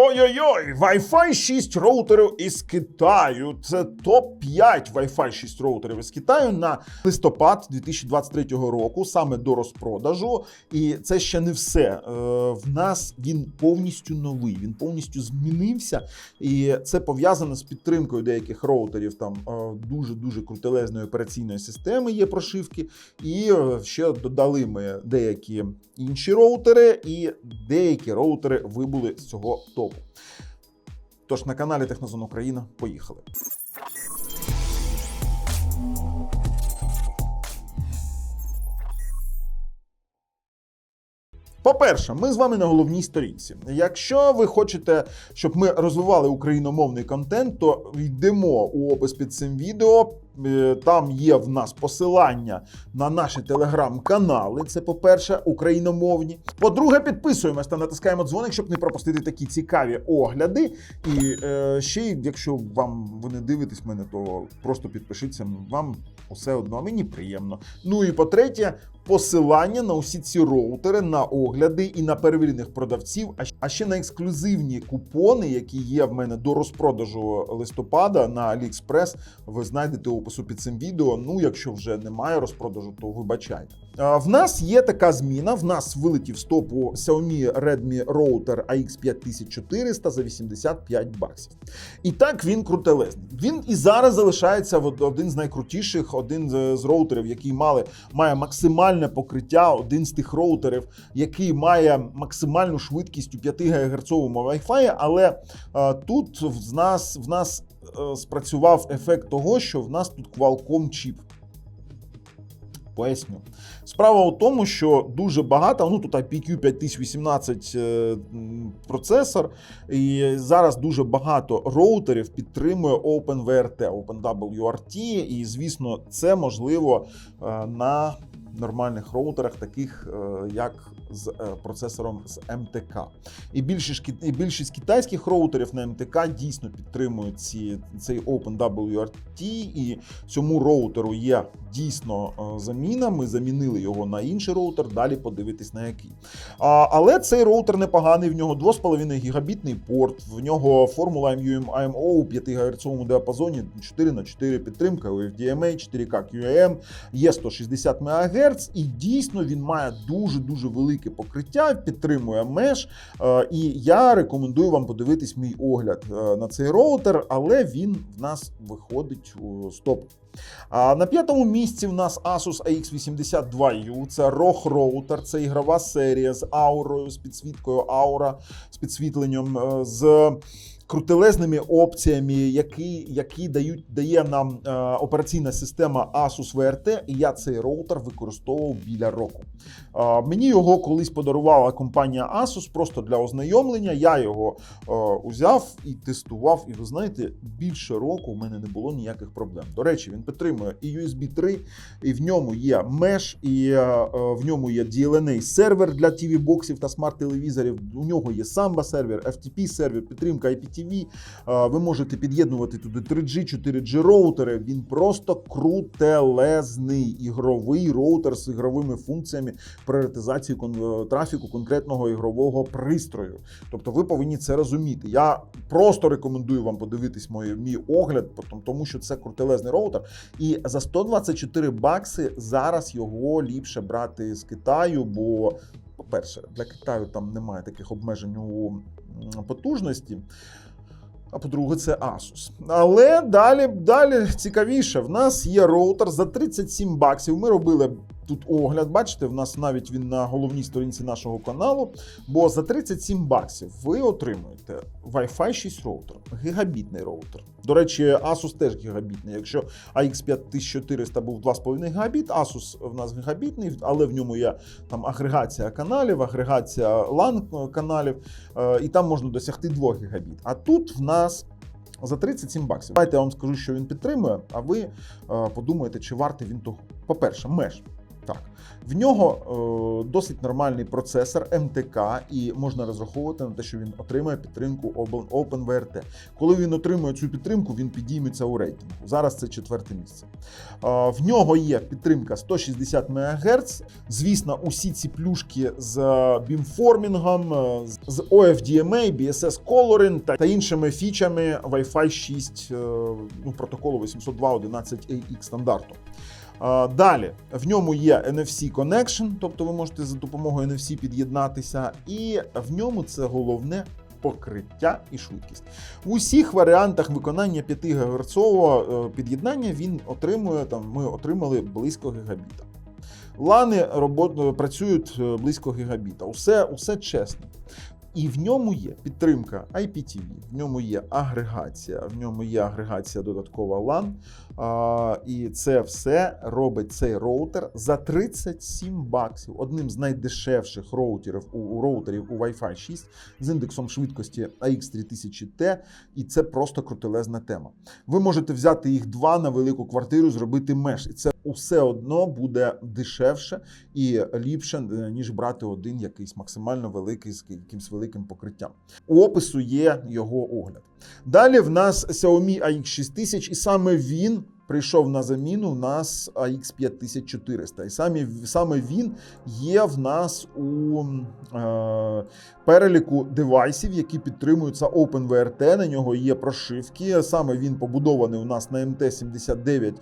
Ой-ой-ой, Wi-Fi 6 роутерів із Китаю. Це топ-5 Wi-Fi 6 роутерів із Китаю на листопад 2023 року, саме до розпродажу. І це ще не все. Е, В нас він повністю новий, він повністю змінився. І це пов'язано з підтримкою деяких роутерів. Там дуже дуже крутелезної операційної системи є прошивки. І е, ще додали ми деякі інші роутери, і деякі роутери вибули з цього топу. Тож на каналі Технозон Україна поїхали. По-перше, ми з вами на головній сторінці. Якщо ви хочете, щоб ми розвивали україномовний контент, то йдемо у опис під цим відео. Е, Там є в нас посилання на наші телеграм-канали. Це, по-перше, україномовні. По-друге, підписуємось та натискаємо дзвоник, щоб не пропустити такі цікаві огляди. І е, ще, якщо вам ви не дивитесь мене, то просто підпишіться. Вам усе одно мені приємно. Ну і по-третє, посилання на усі ці роутери, на огляди і на перевірених продавців, а ще на ексклюзивні купони, які є в мене до розпродажу листопада на AliExpress, ви знайдете опису під цим відео. Ну, якщо вже немає розпродажу, то вибачайте. В нас є така зміна. В нас вилетів з топу Xiaomi Redmi Router AX5400 за 85 баксів. І так він крутелезний. Він і зараз залишається один з найкрутіших, один з роутерів, який мали, має максимальне покриття, один з тих роутерів, який має максимальну швидкість у 5 ГГц Wi-Fi, але е, тут в нас, в нас е, спрацював ефект того, що в нас тут Qualcomm чіп. Поясню. Справа у тому, що дуже багато, ну тут IPQ 5018 е, процесор, і зараз дуже багато роутерів підтримує OpenWRT, OpenWRT, і звісно, це можливо на нормальних роутерах, таких е, як з е, процесором з МТК. І більшість, і більшість китайських роутерів на МТК дійсно підтримують ці, цей OpenWRT, і цьому роутеру є дійсно е, заміна. Ми замінили його на інший роутер, далі подивитись на який. А, але цей роутер непоганий, в нього 2,5 гігабітний порт, в нього формула MUM IMO у 5 ГГц діапазоні 4 на 4 підтримка UFDMA, 4K QAM, є 160 МГц, і дійсно він має дуже-дуже велике покриття, підтримує меж. Е, І я рекомендую вам подивитись мій огляд е, на цей роутер, але він в нас виходить у стоп. А на п'ятому місці в нас Asus AX82U. Це ROG роутер, це ігрова серія з аурою, з підсвіткою Aura, з підсвітленням, е, з крутелезними опціями, які, які дають, дає нам е, операційна система Asus VRT, і я цей роутер використовував біля року. Е, мені його колись подарувала компанія Asus просто для ознайомлення. Я його е, узяв і тестував. І ви знаєте, більше року в мене не було ніяких проблем. До речі, він підтримує і USB 3, і в ньому є Mesh, і е, е, в ньому є DLNA сервер для TV боксів та смарт-телевізорів. У нього є Samba сервер, FTP сервер, підтримка IPTV. Е, Ви можете під'єднувати туди 3G, 4G роутери. Він просто крутелезний ігровий роутер з ігровими функціями пріоритизації трафіку конкретного ігрового пристрою. Тобто ви повинні це розуміти. Я просто рекомендую вам подивитись мій, огляд, тому що це крутелезний роутер. І за 124 бакси зараз його ліпше брати з Китаю, бо, по-перше, для Китаю там немає таких обмежень у потужності. А по-друге, це Asus. Але далі, далі цікавіше. В нас є роутер за 37 баксів. Ми робили тут огляд. Бачите, в нас навіть він на головній сторінці нашого каналу. Бо за 37 баксів ви отримуєте Wi-Fi 6 роутер, гігабітний роутер. До речі, Asus теж гігабітний. Якщо AX5400 був 2,5 гігабіт, Asus в нас гігабітний, але в ньому є там агрегація каналів, агрегація LAN каналів, е, і там можна досягти 2 гігабіт. А тут в нас за 37 баксів. Давайте я вам скажу, що він підтримує, а ви е, подумаєте, чи вартий він того. По-перше, меж. Так. В нього е, досить нормальний процесор МТК, і можна розраховувати на те, що він отримає підтримку Open- OpenVRT. Коли він отримує цю підтримку, він підійметься у рейтингу. Зараз це четверте місце. Е, в нього є підтримка 160 МГц. Звісно, усі ці плюшки з бімформінгом, е, з- OFDMA, BSS Coloring та іншими фічами Wi-Fi 6 е, ну, протоколу 802.11ax стандарту. Далі в ньому є NFC Connection, тобто ви можете за допомогою NFC під'єднатися, і в ньому це головне покриття і швидкість. В усіх варіантах виконання 5 ГГц під'єднання він отримує там. Ми отримали близько гігабіта. Лани робот, працюють е, близько гігабіта. Усе, усе чесно. І в ньому є підтримка IPTV, в ньому є агрегація, в ньому є агрегація додаткова LAN. А, і це все робить цей роутер за 37 баксів. Одним з найдешевших роутерів у, у роутерів у Wi-Fi 6 з індексом швидкості AX3000T. І це просто крутелезна тема. Ви можете взяти їх два на велику квартиру, зробити меш, і це усе одно буде дешевше і ліпше, е, ніж брати один якийсь максимально великий з якимсь великим покриттям. У опису є його огляд. Далі в нас Xiaomi AX6000, і саме він прийшов на заміну. У нас AX5400. І саме, саме він є в нас у е, переліку девайсів, які підтримуються OpenVRT. На нього є прошивки. Саме він побудований у нас на MT79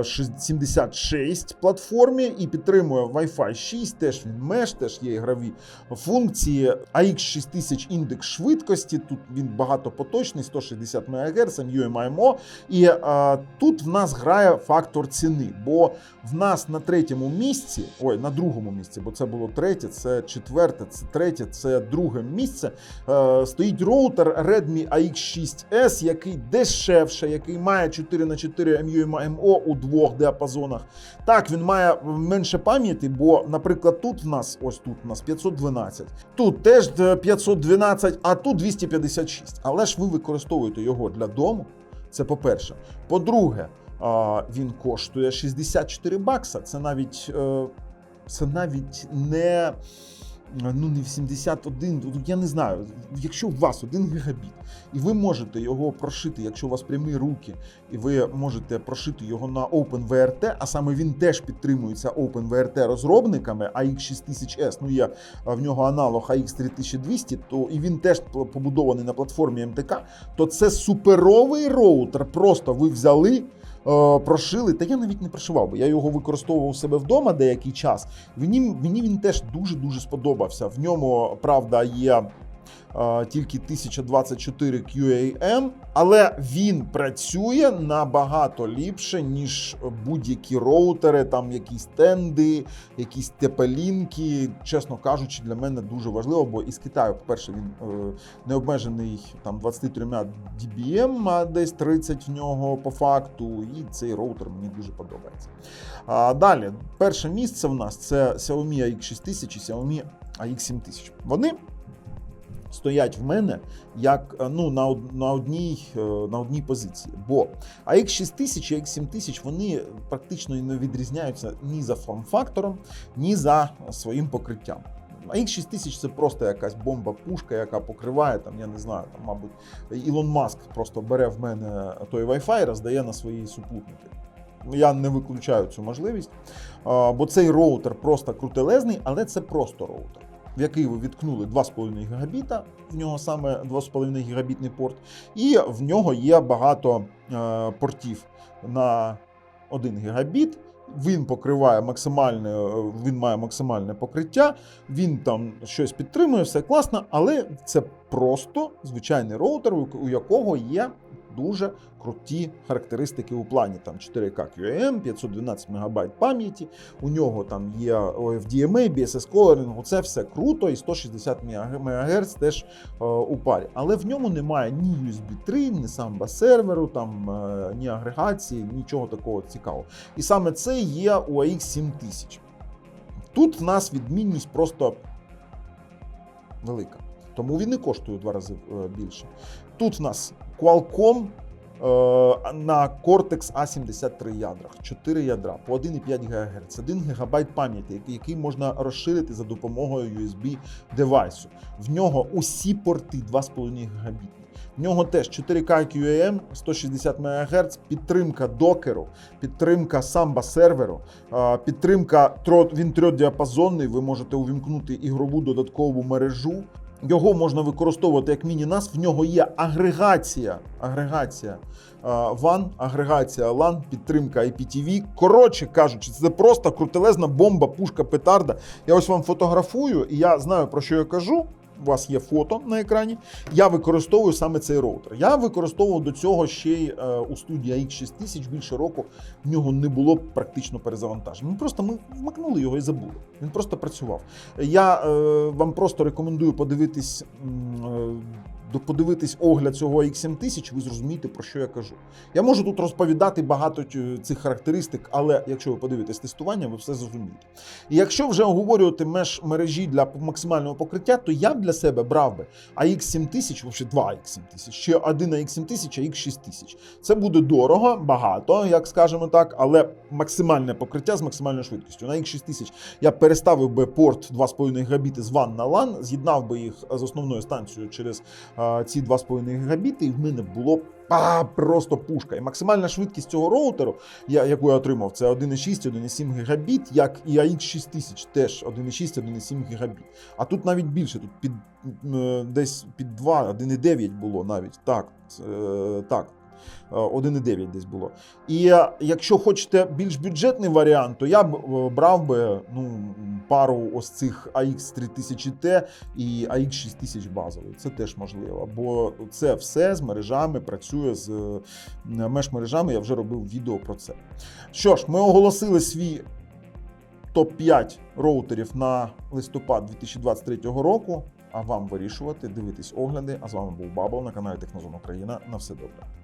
е, 76 платформі і підтримує Wi-Fi 6. Теж він меш, теж є ігрові функції. AX6000 індекс швидкості. Тут він багатопоточний, 160 МГц, MU-MIMO. І е, тут в нас грає фактор ціни, бо в нас на третьому місці, ой, на другому місці, бо це було третє, це четверте, це третє, це друге місце. Е, стоїть роутер Redmi AX6S, який дешевше, який має 4х4 MU-MIMO у двох діапазонах. Так, він має менше пам'яті, бо, наприклад, тут в нас, ось тут в нас 512, тут теж 512, а тут 256. Але ж ви використовуєте його для дому. Це по-перше. По-друге, він коштує 64 бакса. Це навіть, е, це навіть не. Ну, не в 71, ну, я не знаю. Якщо у вас 1 гігабіт, і ви можете його прошити, якщо у вас прямі руки, і ви можете прошити його на OpenVRT, а саме він теж підтримується OpenVRT розробниками, AX6000S, ну є в нього аналог AX3200, то і він теж побудований на платформі МТК, то це суперовий роутер. Просто ви взяли. Е, Прошили, та я навіть не прошивав, бо я його використовував у себе вдома деякий час. Мені, мені він теж дуже-дуже сподобався. В ньому, правда, є тільки 1024 QAM, але він працює набагато ліпше, ніж будь-які роутери, там якісь тенди, якісь тепелінки. Чесно кажучи, для мене дуже важливо, бо із Китаю, по-перше, він е, не обмежений там 23 dBm, а десь 30 в нього по факту. І цей роутер мені дуже подобається. А далі, перше місце в нас це Xiaomi AX6000 і Xiaomi AX7000. Вони стоять в мене як е, ну, на, на, одній, е, на одній позиції. Бо AX6000 і AX7000 вони практично не відрізняються ні за форм-фактором, ні за своїм покриттям. AX6000 це просто якась бомба-пушка, яка покриває там, я не знаю, там, мабуть, Ілон Маск просто бере в мене той Wi-Fi і роздає на свої супутники. Я не виключаю цю можливість, бо цей роутер просто крутелезний, але це просто роутер, в який ви відкнули 2,5 гігабіта, в нього саме 2,5 гігабітний порт, і в нього є багато е, портів на 1 гігабіт. Він покриває максимальне, е, він має максимальне покриття, він там щось підтримує, все класно, але це просто звичайний роутер, у у якого є дуже круті характеристики у плані. Там 4К QAM, 512 МБ пам'яті, у нього там є OFDMA, BSS Coloring, це все круто, і 160 МГц теж е, у парі. Але в ньому немає ні USB 3, ні самба серверу, там, е, ні агрегації, нічого такого цікавого. І саме це є у AX 7000. Тут в нас відмінність просто велика. Тому він і коштує у два рази е, більше. Тут в нас Qualcomm е, на Cortex A73 ядрах, 4 ядра по 1,5 ГГц, 1 ГБ пам'яті, який- можна розширити за допомогою USB девайсу. В нього усі порти 2,5 гігабітні. В нього теж 4К QAM, 160 МГц, підтримка докеру, підтримка самбо серверу, е, підтримка він трьохдіапазонний. Ви можете увімкнути ігрову додаткову мережу. Його можна використовувати як міні-нас. В нього є агрегація. Агрегація Ван, агрегація LAN, підтримка IPTV. Коротше кажучи, це просто крутелезна бомба, пушка, петарда. Я ось вам фотографую, і я знаю про що я кажу. У вас є фото на екрані. Я використовую саме цей роутер. Я використовував до цього ще й е, у студії AX6000 більше року. В нього не було практично перезавантажень. Ми просто ми вмикнули його і забули. Він просто працював. Я е, вам просто рекомендую подивитись. е, Подивитись огляд цього X7000, ви зрозумієте, про що я кажу. Я можу тут розповідати багато цих характеристик, але якщо ви подивитесь тестування, ви все зрозумієте. І якщо вже оговорювати меж мережі для максимального покриття, то я б для себе брав би AX7000, взагалі два AX7000, ще один AX7000, AX6000. Це буде дорого, багато, як скажемо так, але максимальне покриття з максимальною швидкістю. На X6000 я переставив би порт 2,5 гігабіти з WAN на LAN, з'єднав би їх з основною станцією через ці 2,5 гігабіти, і в мене було а, просто пушка. І максимальна швидкість цього роутеру, я, яку я отримав, це 1,6, 1,7 гігабіт, як і AX6000, теж 1,6, 1,7 гігабіт. А тут навіть більше, тут під десь під 2, 1,9 було навіть. Так, е, так. Е, 1,9 десь було. І е, якщо хочете більш бюджетний варіант, то я б е, брав би ну, пару ось цих AX3000T і AX6000 базовий. Це теж можливо. Бо це все з мережами працює з е, меш-мережами. Я вже робив відео про це. Що ж, ми оголосили свій топ-5 роутерів на листопад 2023 року. А вам вирішувати, дивитись огляди. А з вами був Бабл на каналі Технозон Україна. На все добре.